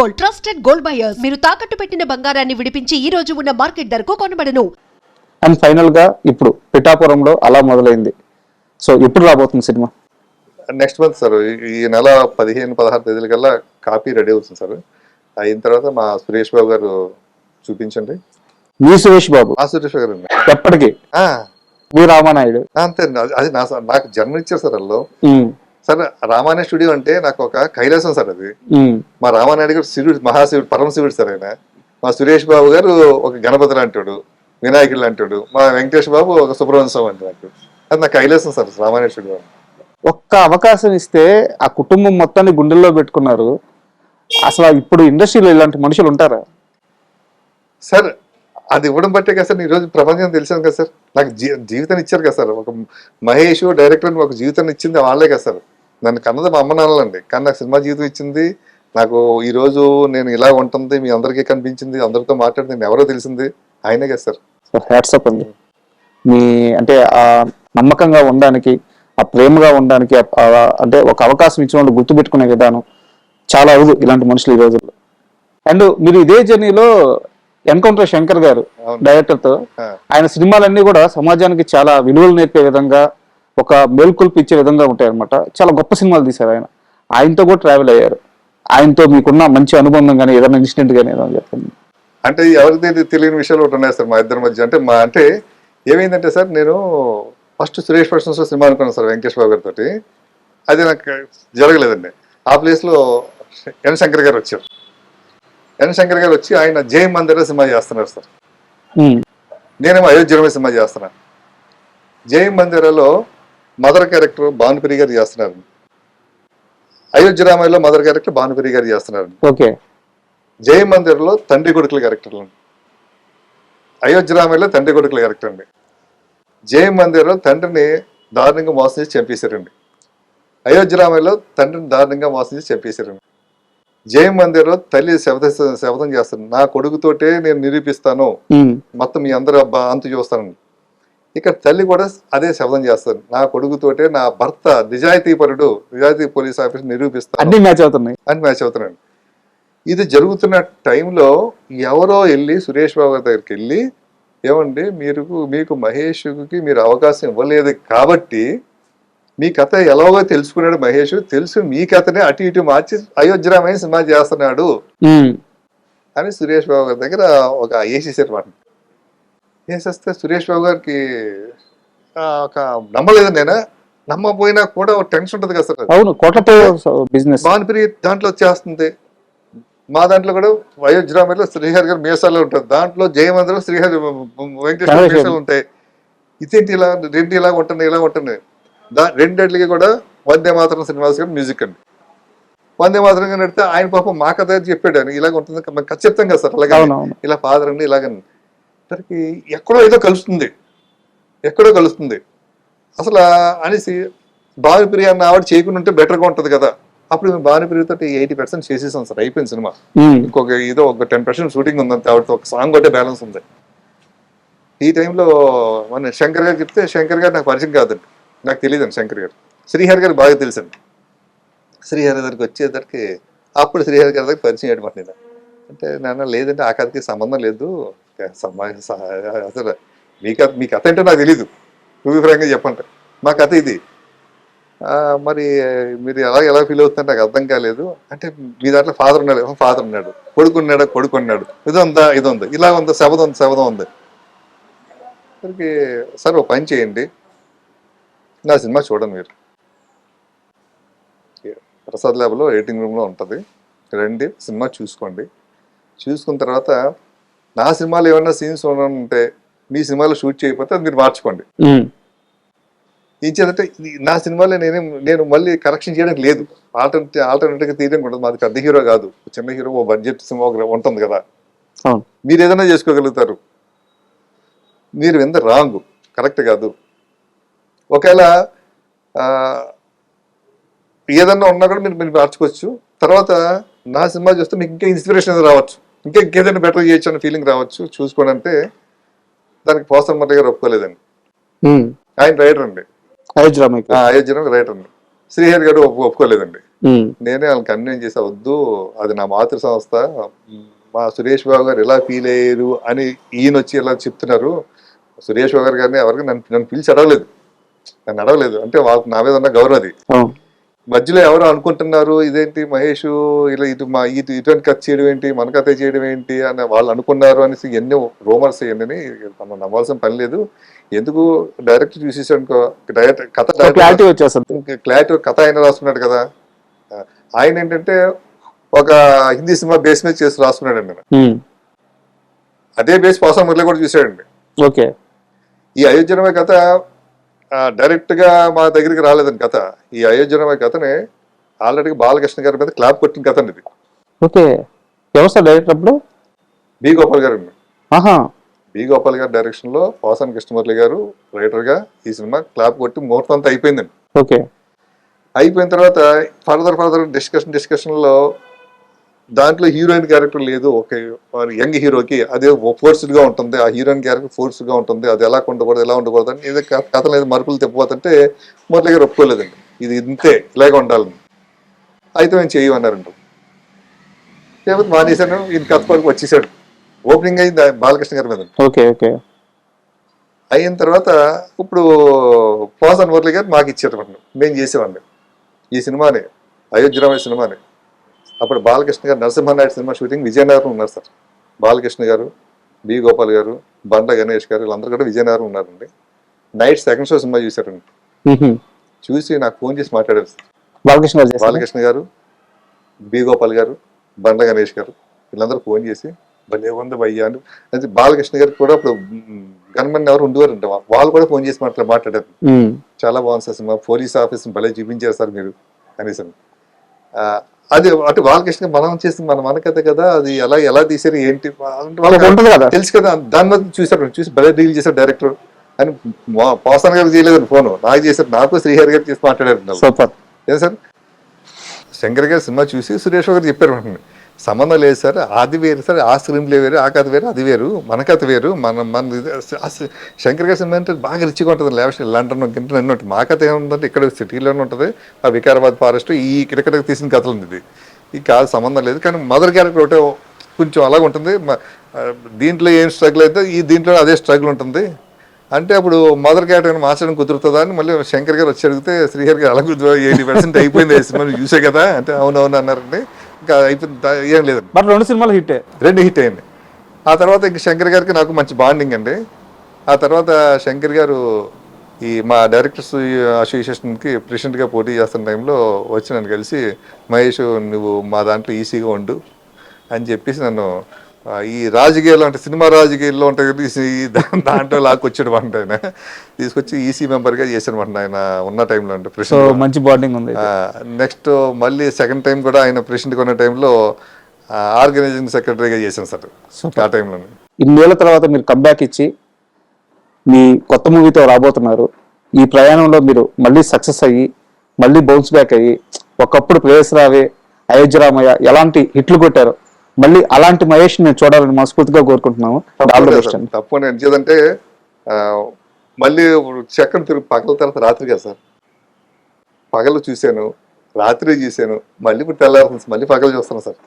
Gold trusted gold buyers. మీరు తాకట్టు పెట్టిన బంగారాన్ని విడిపించి ఈ రోజు ఉన్న మార్కెట్ ధరకు కొనబడను. అండ్ ఫైనల్గా ఇప్పుడు పిఠాపురంలో అలా మొదలైంది. సో ఎప్పుడు రాబోతుంది సినిమా? నెక్స్ట్ మంత్ సార్ ఈ- నెల పదిహేను పదహారు తేదీల కల్లా కాపీ రెడీ అవుతుంది సార్ అయిన తర్వాత మా సురేష్ బాబు గారు చూపించండి. మీ సురేష్ బాబు? ఆ సురేష్ బాబు గారు ఎప్పటికీ? ఆ, మీ రామానాయుడు? అంతే. అది- నా నాకు జన్మ ఇచ్చారు సార్ అందులో. సార్ రామాయణ స్టూడియో అంటే నాకు ఒక కైలాసం సార్ అది. మా రామానాయుడు గారు శివుడు మహాశివుడు పరమశివుడు సార్ ఆయన. మా సురేష్ బాబు గారు ఒక గణపతి లాంటాడు వినాయకుడు లాంటాడు మా వెంకటేష్ బాబు ఒక సుబ్రహ్మణ్య స్వామి అంటే నాకు. అది నాకు కైలాసం సార్ రామాయణ స్టూడియో. ఒక్క అవకాశం ఇస్తే ఆ కుటుంబం మొత్తాన్ని గుండెల్లో పెట్టుకున్నారు. అసలు ఇప్పుడు ఇండస్ట్రీలో ఇలాంటి మనుషులు ఉంటారా? సార్ అది ఇవ్వడం బట్టే కదా సార్ ఈ రోజు ప్రపంచం తెలిసాను కదా సార్. నాకు జీ జీవితాన్ని ఇచ్చారు కదా సార్. ఒక మహేష్ డైరెక్టర్ ఒక జీవితాన్ని ఇచ్చింది వాళ్ళే కదా సార్. నన్ను కన్నది మా అమ్మ నాన్నలండి. కానీ నాకు సినిమా జీవితం ఇచ్చింది. నాకు ఈరోజు నేను ఇలా ఉంటుంది మీ అందరికీ కనిపించింది అందరితో మాట్లాడి నేను ఎవరో తెలిసింది ఆయనే కదా సార్. హ్యాట్సప్ అండి? మీ అంటే ఆ నమ్మకంగా ఉండడానికి ఆ ప్రేమగా ఉండడానికి అంటే ఒక అవకాశం ఇచ్చిన వాళ్ళు గుర్తుపెట్టుకునే విధానం చాలా అరుదు ఇలాంటి మనుషులు ఈ రోజుల్లో. అండ్ మీరు ఇదే జర్నీలో ఎన్కౌంటర్ శంకర్ గారు. డైరెక్టర్తో ఆయన సినిమాలన్నీ కూడా సమాజానికి చాలా విలువలు నేర్పే విధంగా ఒక మేల్కొల్పు ఇచ్చే విధంగా ఉంటాయి అనమాట చాలా గొప్ప సినిమాలు తీశారు ఆయన. ఆయనతో కూడా ట్రావెల్ అయ్యారు. ఆయనతో మీకున్న మంచి అనుబంధం కానీ ఏదైనా ఇన్సిడెంట్ కానీ ఏదైనా చెప్పండి అంటే ఎవరికి తెలి- తెలియని విషయాలు ఒకటి ఉన్నాయి సార్ మా ఇద్దరి మధ్య. అంటే మా అంటే ఏమైందంటే సార్ నేను ఫస్ట్ సురేష్ పర్సన్స్ సినిమా అనుకున్నాను సార్ వెంకటేష్ బాబు గారితో అది నాకు జరగలేదండి. ఆ ప్లేస్లో ఎన్ శంకర్ గారు వచ్చారు. శంకర్ గారు వచ్చి ఆయన జై మందిర సినిమా చేస్తున్నారు సార్. నేనేమో అయోధ్య సినిమా చేస్తున్నాను జై మందిరలో మదర్ క్యారెక్టర్ భానుప్రి గారు చేస్తున్నారు. అయోధ్య రామాయణలో మదర్ క్యారెక్టర్ భానుప్రి గారు చేస్తున్నారు. ఓకే. జై మందిర్లో తండ్రి కొడుకుల క్యారెక్టర్లు అయోధ్య రామాయణలో తండ్రి కొడుకుల క్యారెక్టర్ అండి జై మందిర్లో తండ్రిని దారుణంగా మోసం చేసి చంపేశారండి. అయోధ్య రామాయణలో తండ్రిని దారుణంగా మోసం చేసి చంపేశారండి. జై మందిర్లో తల్లి శపథ శపథం చేస్తాను. నా కొడుకుతోటే నేను నిరూపిస్తాను. మొత్తం మీ అందరూ అంతు చూస్తాను ఇక్కడ తల్లి కూడా అదే శబ్దం చేస్తాను. నా కొడుకుతోటే నా భర్త నిజాయితీపరుడు నిజాయితీ పోలీస్ ఆఫీసర్ నిరూపిస్తాను. అన్ని మ్యాచ్ అవుతున్నాయి. అని మ్యాచ్ అవుతున్నాను ఇది జరుగుతున్న టైంలో ఎవరో వెళ్ళి సురేష్ బాబు గారి దగ్గరికి వెళ్ళి ఏమండి మీరు మీకు మహేష్కి మీరు అవకాశం ఇవ్వలేదు కాబట్టి మీ కథ ఎలాగో తెలుసుకున్నాడు మహేష్. తెలుసు మీ కథనే అటు ఇటు మార్చి అయోధ్యరామైన సినిమా చేస్తున్నాడు. అని సురేష్ బాబు గారి దగ్గర ఒక వేసేసారు మాట వేసేస్తే సురేష్ బాబు గారికి ఒక నమ్మలేదు నేను. నమ్మపోయినా కూడా ఒక టెన్షన్ ఉంటుంది కదా సార్. అవును కోట్లతో బిజినెస్. దాంట్లో వచ్చేస్తుంది. మా దాంట్లో కూడా వయోజ్రామలో శ్రీహరి గారు మీసాలు ఉంటుంది. దాంట్లో జయమందిలో శ్రీహరి వెంకటేశ్వర. మీసాలు ఉంటాయి. ఇదేంటి ఇలా రెండు ఇలా ఉంటుంది ఇలా ఉంటుంది దా రెండేళ్ళకి కూడా వందే మాత్రం సినిమాస్ కూడా మ్యూజిక్ అండి. వందే మాత్రం నడితే ఆయన పాపం మా కథ చెప్పాడు ఆయన. ఇలాగ ఉంటుంది మనం చెప్తాం కదా సార్ అలాగే ఇలా ఫాదర్ అండి ఇలాగని. దానికి ఎక్కడో ఏదో కలుస్తుంది. ఎక్కడో కలుస్తుంది. అసలు అనేసి భానుప్రియ అన్న ఆవిడ చేయకుండా ఉంటే బెటర్గా ఉంటుంది కదా. అప్పుడు మేము భానుప్రియతో ఎయిటీ పర్సెంట్ చేసేసాం సార్ అయిపోయింది సినిమా. ఇంకొక ఏదో ఒక టెన్ పర్సెంట్ షూటింగ్ ఉందంతే ఆవిడతో ఒక సాంగ్ ఒకటే బ్యాలెన్స్ ఉంది. ఈ టైంలో మన శంకర్ గారు చెప్తే శంకర్ గారు నాకు పరిచయం కాదండి. నాకు తెలియదండి శంకర్ గారు. శ్రీహరి గారికి బాగా తెలుసండి. శ్రీహరి దగ్గరికి వచ్చేసరికి అప్పుడు శ్రీహరి గారి దగ్గర పరిచయం చేయడం నేను. అంటే నాన్న లేదంటే ఆ కథకి సంబంధం లేదు. సమా- అసలు మీ కథ మీ కథ అంటే నాకు తెలీదు. నువ్వు ఫ్రాంక్గా చెప్పంటే మా కథ ఇది. మరి మీరు ఎలా ఎలా ఫీల్ అవుతుంటే నాకు అర్థం కాలేదు. అంటే మీ దాంట్లో ఫాదర్ ఉన్నాడు. ఫాదర్ ఉన్నాడు. కొడుకు ఉన్నాడు కొడుకు ఉన్నాడు ఇది ఉందా ఇది ఉంది ఇలా ఉందా. శబదం ఉంది శబదం ఉంది. సరే సార్ ఓ పని చేయండి. నా సినిమా చూడండి మీరు. ప్రసాద్ ల్యాబ్లో ఎడిటింగ్ రూమ్లో ఉంటుంది. రండి సినిమా చూసుకోండి. చూసుకున్న తర్వాత నా సినిమాలో ఏమన్నా సీన్స్ ఉంటే మీ సినిమాలో షూట్ చేయకపోతే అది మీరు మార్చుకోండి. ఏం చేయాలంటే నా సినిమాలో నేనేం నేను మళ్ళీ కరెక్షన్ చేయడానికి లేదు. ఆల్టర్నేట్ ఆల్టర్నేట్గా తీయడం ఉండదు. మాది పెద్ద హీరో కాదు. చిన్న హీరో ఓ బడ్జెట్ సినిమా ఉంటుంది కదా. మీరు ఏదైనా చేసుకోగలుగుతారు. మీరు ఎంత రాంగ్ కరెక్ట్ కాదు. ఒకవేళ ఏదన్నా ఉన్నా కూడా మీరు మీరు మార్చుకోవచ్చు. తర్వాత నా సినిమా చూస్తే మీకు ఇంకా ఇన్స్పిరేషన్ రావచ్చు. ఇంకా ఇంకేదైనా బెటర్ చేయొచ్చు అనే ఫీలింగ్ రావచ్చు. చూసుకోండి అంటే దానికి పోసన్ మర్రి గారు ఒప్పుకోలేదండి. ఆయన రైటర్ అండి. అయోధ్య రైటర్ అండి. శ్రీహరి గారు ఒప్పు- ఒప్పుకోలేదండి. నేనే వాళ్ళని కన్విన్స్ చేసా వద్దు అది నా మాతృ సంస్థ మా సురేష్ బాబు గారు ఎలా ఫీల్ అయ్యారు అని ఈయన వచ్చి ఎలా చెప్తున్నారు. సురేష్ బాబు గారు గారిని ఎవరికి నన్ను నన్ను పిలిచి అడగలేదు. నన్ను అడగలేదు అంటే వాళ్ళకి నా మీద ఉన్న గౌరవం అది. మధ్యలో ఎవరు అనుకుంటున్నారు ఇదేంటి మహేష్? ఇలా ఇటు మా ఇటు ఇటువంటి కథ చేయడం ఏంటి? మన కథ చేయడం ఏంటి? అని వాళ్ళు అనుకున్నారు అనేసి ఎన్నో రూమర్స్ ఇవన్నీ మనం నమ్మాల్సిన పని లేదు. ఎందుకు డైరెక్ట్ చూసేసాడు డైరెక్ట్ కథ క్లారిటీ వచ్చేస్తుంది. క్లారిటీ కథ ఆయన రాసుకున్నాడు కదా. ఆయన ఏంటంటే ఒక హిందీ సినిమా బేస్ మీద చేసి రాసుకున్నాడు అండి అదే బేస్ పాసం మురళి కూడా చూసాడండి ఓకే. ఈ అయోధ్యనమయ కథ డైరెక్ట్గా మా దగ్గరికి రాలేదండి కథ. ఈ అయోధ్యనమయ కథని ఆల్రెడీ బాలకృష్ణ గారి మీద క్లాప్ కొట్టిన కథ అండి ఇది. ఓకే. ఎవరు సార్ డైరెక్టర్ అప్పుడు? బి గోపాల్ గారు అండి. ఆహా. బి గోపాల్ గారి డైరెక్షన్లో పోసాని కృష్ణమురళి గారు రైటర్గా ఈ సినిమా క్లాప్ కొట్టి ముహూర్తం అంతా అయిపోయిందండి. ఓకే. అయిపోయిన తర్వాత ఫర్దర్ ఫర్దర్ డిస్కషన్ డిస్కషన్లో దాంట్లో హీరోయిన్ క్యారెక్టర్ లేదు. ఒక యంగ్ హీరోకి అదే ఫోర్స్డ్గా ఉంటుంది. ఆ హీరోయిన్ క్యారెక్టర్ ఫోర్స్డ్గా ఉంటుంది. అది ఎలా ఉండకూడదు ఎలా ఉండకూడదు అని ఏదో క- కథ లేదు మరుపులు తిప్పబోతుంటే మురళి గారు ఒప్పుకోలేదండి. ఇది ఇంతే ఇలాగే ఉండాలని. అయితే మేము చేయమన్నారంట లేకపోతే మానేశాను ఈయన కథ వరకు వచ్చేసాడు. ఓపెనింగ్ అయింది బాలకృష్ణ గారి మీద. Okay okay. అయిన తర్వాత ఇప్పుడు పోసన్ మురళి గారు మాకు ఇచ్చేటప్పుడు మేము చేసేవాడిని. ఈ సినిమాని అయోధ్యరామయ్య సినిమాని. అప్పుడు బాలకృష్ణ గారు నరసింహనాయుడు సినిమా షూటింగ్ విజయనగరం ఉన్నారు సార్. బాలకృష్ణ గారు బి గోపాల్ గారు బండ్ల గణేష్ గారు వీళ్ళందరూ కూడా విజయనగరం ఉన్నారండి. నైట్ సెకండ్ షో సినిమా చూశారండి. చూసి నాకు ఫోన్ చేసి మాట్లాడారు సార్. బాలకృష్ణ గారు? బాలకృష్ణ గారు బి గోపాల్ గారు బండ్ల గణేష్ గారు వీళ్ళందరూ ఫోన్ చేసి భలే ఉంది భయ్యా అని అయితే బాలకృష్ణ గారికి కూడా ఇప్పుడు గన్మెన్ ఎవరు ఉండేవారంట. వాళ్ళు కూడా ఫోన్ చేసి మాట్లా మాట్లాడారు. చాలా బాగుంది సార్ సినిమా. పోలీస్ ఆఫీస్ భలే చూపించారు సార్ మీరు. అనేసి ఆ, అది అటు బాలకృష్ణ మనం చేసింది మన మన కథ కదా అది ఎలా ఎలా తీసారు ఏంటి ఉంటుంది కదా. తెలుసు కదా దాని మీద చూసారు చూసి భలే డీల్ చేశారు డైరెక్టర్. అని మా- పోసాన్ గారు చేయలేదు ఫోన్ నాకు చేశారు నాకు శ్రీహరి గారు చేసి మాట్లాడారు. సూపర్. ఏం సార్? శంకర్ గారి సినిమా చూసి సురేష్ గారు చెప్పారు సంబంధం లేదు సార్. అది వేరు సార్. ఆ స్క్రీన్లే వేరు ఆ కథ వేరు అది వేరు. మన కథ వేరు. మన మన ఇది- శంకర్ గారి సినిమా అంటే బాగా రిచ్గా ఉంటుంది. లేకపోతే లండన్ గింటన్ అన్నీ ఉంటుంది మా కథ ఏముందంటే ఇక్కడ సిటీలోనే ఉంటుంది. ఆ వికారాబాద్ ఫారెస్ట్ ఈ ఇక్కడ తీసిన కథలు ఉంది ఇది. ఈ కాదు సంబంధం లేదు. కానీ మదర్ క్యారెక్టర్ ఒకటే కొంచెం అలాగ ఉంటుంది. దీంట్లో ఏం స్ట్రగుల్ అయితే ఈ దీంట్లో అదే స్ట్రగుల్ ఉంటుంది. అంటే అప్పుడు మదర్ క్యారెక్టర్ మార్చడం కుదురుతుందా అని మళ్ళీ శంకర్ గారు వచ్చి అడిగితే శ్రీహర్ గారు అలా కుదురు ఎయిటీ పర్సెంట్ అయిపోయింది సినిమా చూసే కదా. అంటే అవునవును అన్నారండి. ఇంకా అయిపోయింది ఏం లేదండి బట్ రెండు సినిమాలు హిట్. రెండు హిట్ అయింది. ఆ తర్వాత ఇంక శంకర్ గారికి నాకు మంచి బాండింగ్ అండి. ఆ తర్వాత శంకర్ గారు ఈ మా డైరెక్టర్స్ అసోసియేషన్కి ప్రెసిడెంట్గా పోటీ చేస్తున్న టైంలో వచ్చి నన్ను కలిసి మహేష్ నువ్వు మా దాంట్లో ఈసీగా ఉండు అని చెప్పేసి నన్ను ఈ రాజకీయాలు అంటే సినిమా రాజకీయాల్లో దా- దాంట్లో లాక్కొచ్చాడు అంట ఆయన. తీసుకొచ్చి ఈసీ మెంబర్గా చేశాడు అంట ఆయన ఉన్న టైంలో అంటే ప్రెసిడెంట్ మంచి బాండింగ్ ఉంది నెక్స్ట్ మళ్ళీ సెకండ్ టైం కూడా ఆయన ప్రెసిడెంట్ ఉన్న టైంలో ఆర్గనైజింగ్ సెక్రటరీగా చేశాను సార్. ఆ టైంలో. ఇన్నేళ్ళ తర్వాత మీరు కంబ్యాక్ ఇచ్చి మీ కొత్త మూవీతో రాబోతున్నారు. ఈ ప్రయాణంలో మీరు మళ్ళీ సక్సెస్ అయ్యి మళ్ళీ బౌన్స్ బ్యాక్ అయ్యి ఒకప్పుడు ప్రేయస్ రావే అయోధ్య రామయ్య ఎలాంటి హిట్లు కొట్టారు మళ్ళీ అలాంటి మహేష్ నేను చూడాలని మనస్ఫూర్తిగా కోరుకుంటున్నాము. ఆల్ ది బెస్ట్ అండి. తప్పు అని ఎందుకంటే ఆ, మళ్ళీ చక్కని తిరుగు పగల తర్వాత రాత్రి కదా సార్. పగలు చూశాను రాత్రి చూశాను మళ్ళీ ఇప్పుడు తెల్లారుతుంది మళ్ళీ పగలు చూస్తాను సార్.